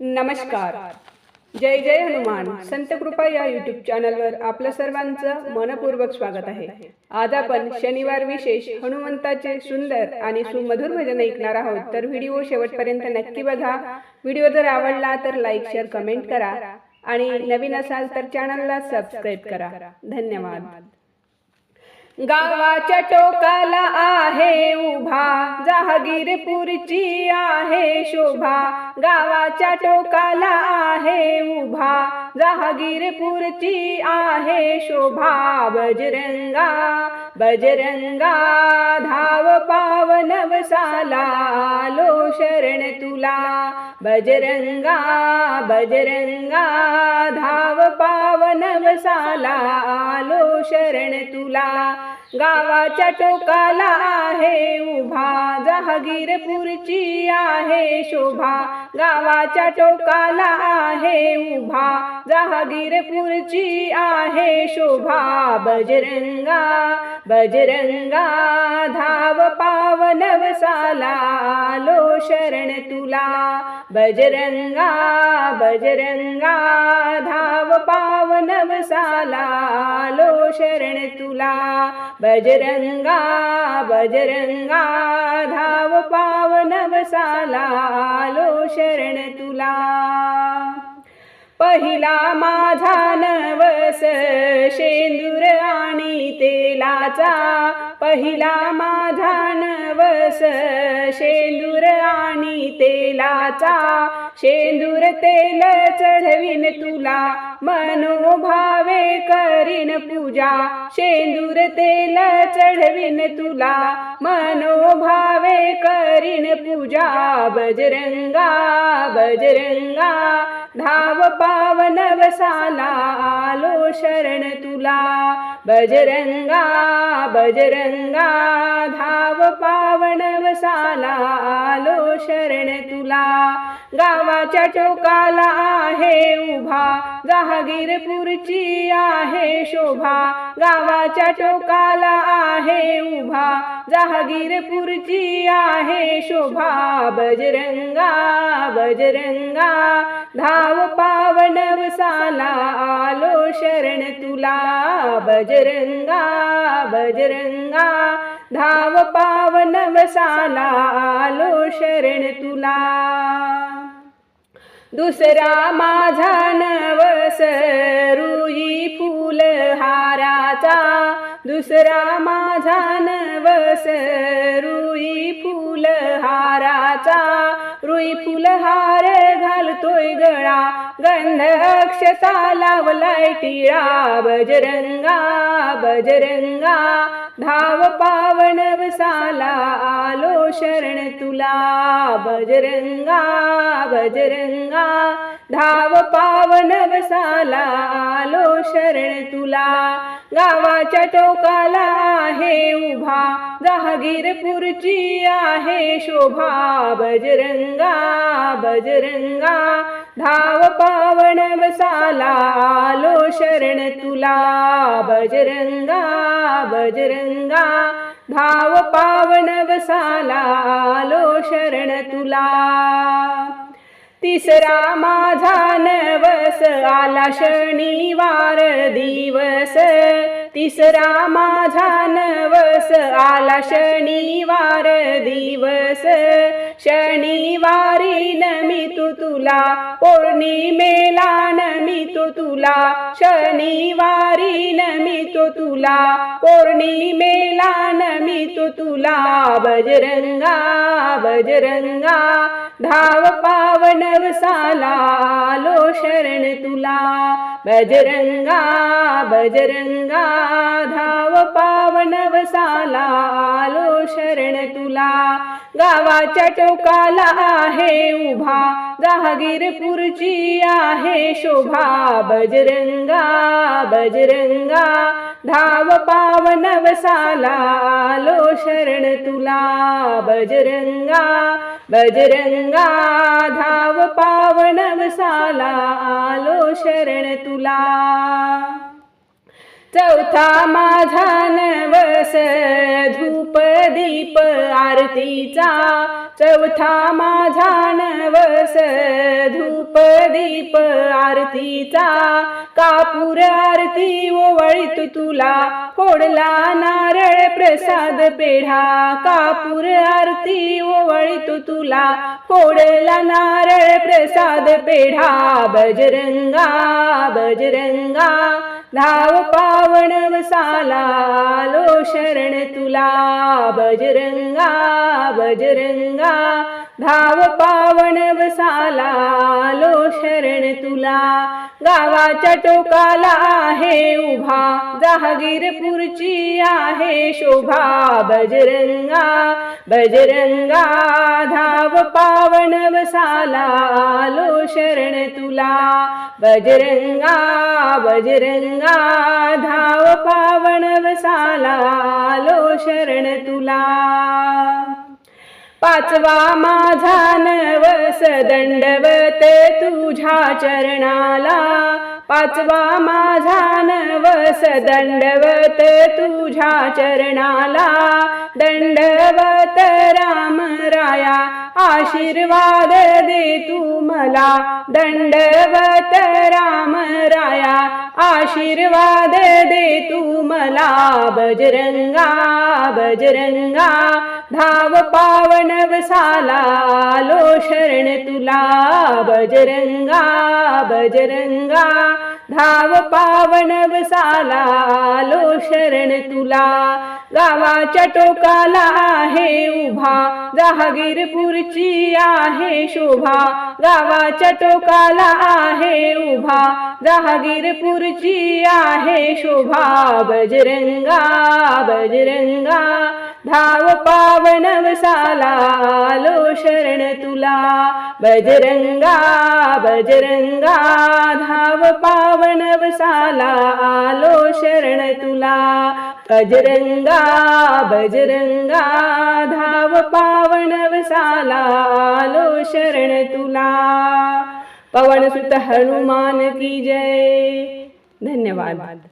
नमस्कार. जय जय हनुमान. संत कृपा या युट्यूब चॅनलवर आपलं सर्वांचं मनपूर्वक स्वागत आहे. आज आपण शनिवार विशेष हनुमंताचे सुंदर आणि सुमधुर भजन ऐकणार आहोत. तर व्हिडिओ शेवटपर्यंत नक्की बघा. व्हिडिओ जर आवडला तर लाईक शेअर कमेंट करा. आणि नवीन असाल तर चॅनलला सबस्क्राईब करा. धन्यवाद. गावाच्या टोकाला आहे उभा जहागीरपूरची आहे शोभा. गावाच्या टोकाला आहे उभा जहागीरपूरची आहे शोभा. बजरंगा बजरंगा धाव पावन वसाला लो शरण तुला. बजरंगा बजरंगा धाव पावन वसाला लो शरण तुला. गावाच्या टोकाला आहे उभा जहागीरपूरची आहे शोभा. गावाच्या टोकाला आहे उभा जहागीरपूरची आहे शोभा. बजरंगा बजरंगा धाव पावन वसाला लो शरण तुला. बजरंगा बजरंगा धाव पावन वसाला लो शरण तुला. बजरंगा बजरंगा धाव पावन वसाला लो शरण तुला. पहिला माझा नवस शेंदूर आणि तेलाचा. पहिला माझा नवस शेंदूर आणि तेलाचा. शेंदूर तेल चढवीन तुला मनोभावे करीन पूजा शेंदूर तेल चढविन तुला मनोभावे करीन पूजा. बजरंगा बजरंगा धाव पावन वसाला आलो शरण तुला. बजरंगा बजरंगा धाव पावन वसाला आलो शरण तुला. गावाच्या चौकाला आहे उभा. जहागीरपूरची आहे शोभा. गावाच्या चौकाला आहे उभा. जहागीरपूरची आहे शोभा. बजरंगा बजरंगा धाव पावन वसाला आलो शरण तुला. बजरंगा बजरंगा धाव पावन वसाला आलो शरण तुला. दुसरा माझा नवस रुई फुलहाराचा दुसरा माझा नवस रुई फुलहाराचा रुई फुल हार घालतोय गळा गंध अक्षता लावलाय टिळा. बजरंगा बजरंगा धाव पावन वसाला आलो शरण तुला. बजरंगा बजरंगा धाव पावन वसाला आलो शरण तुला. गावाच्या टोकाला आहे उभा जहागीरपूरची आहे शोभा. बजरंगा बजरंगा धाव पावन वसाला आलो शरण तुला. बजरंगा बजरंगा धाव पावन वसाला आलो शरण तुला. तिसरा माझा नवस आला शनिवार दिवस. तिसरा माझा नवस आला शनिवार दिवस. शनिवारी नमितो तुला पौर्णिमेला नमितो तुला शनिवारी नमितो तुला पौर्णिमेला नमितो तुला. बजरंगा बजरंगा धाव पावन वसाला आलो शरण तुला. बजरंगा बजरंगा धाव पावन वसाला आलो शरण तुला. गावाच्या टोकाला आहे उभा जहागीरपूरची आहे शोभा. बजरंगा बजरंगा धाव पावन वसाला आलो शरण तुला बजरंगा बजरंगा धाव पावन वसाला आलो शरण तुला. चौथा माझा नवस धूप दीप आरतीचा. चौथा माझा नवस धूप दीप आरतीचा. कापूर आरती ओवळीत तुला फोडला नारळ प्रसाद पेढा. कापूर आरती ओवळीत तुला फोडला नारळ प्रसाद पेढा. बजरंगा बजरंगा धाव पावन वसाला लो शरण तुला. बजरंगा बजरंगा धाव पावन वसाला लो शरण तुला. गावाच्या टोकाला आहे उभा जहागीरपूरची आहे शोभा. बजरंगा बजरंगा धाव पावन वसाला आलो शरण तुला. बजरंगा बजरंगा धाव पावन वसाला आलो शरण तुला. पाचवा माझा नव दंडवत तुझ्या चरणाला. पाचवा माझा नवस दंडवत तुझ्या चरणाला. दंडवत राम राया आशीर्वाद दे तू मला. दंडवत राम राया आशीर्वाद दे तू मला बजरंगा बजरंगा. धाव पावन वसाला लो शरण तुला बजरंगा बजरंगा. धाव पावन वसाला लो शरण तुला. गावाच्या टोकाला आहे उभा जहागीरपूरची आहे शोभा. गावाच्या टोकाला आहे उभा जहागीरपूरची आहे शोभा बजरंगा बजरंगा. धाव पावन वसाला आलो शरण तुला. बजरंगा बजरंगा. धाव पावन वसाला आलो शरण तुला. बजरंगा बजरंगा. धाव पावन वसाला आलो शरण तुला. पवन सुत हनुमान की जय. धन्यवाद.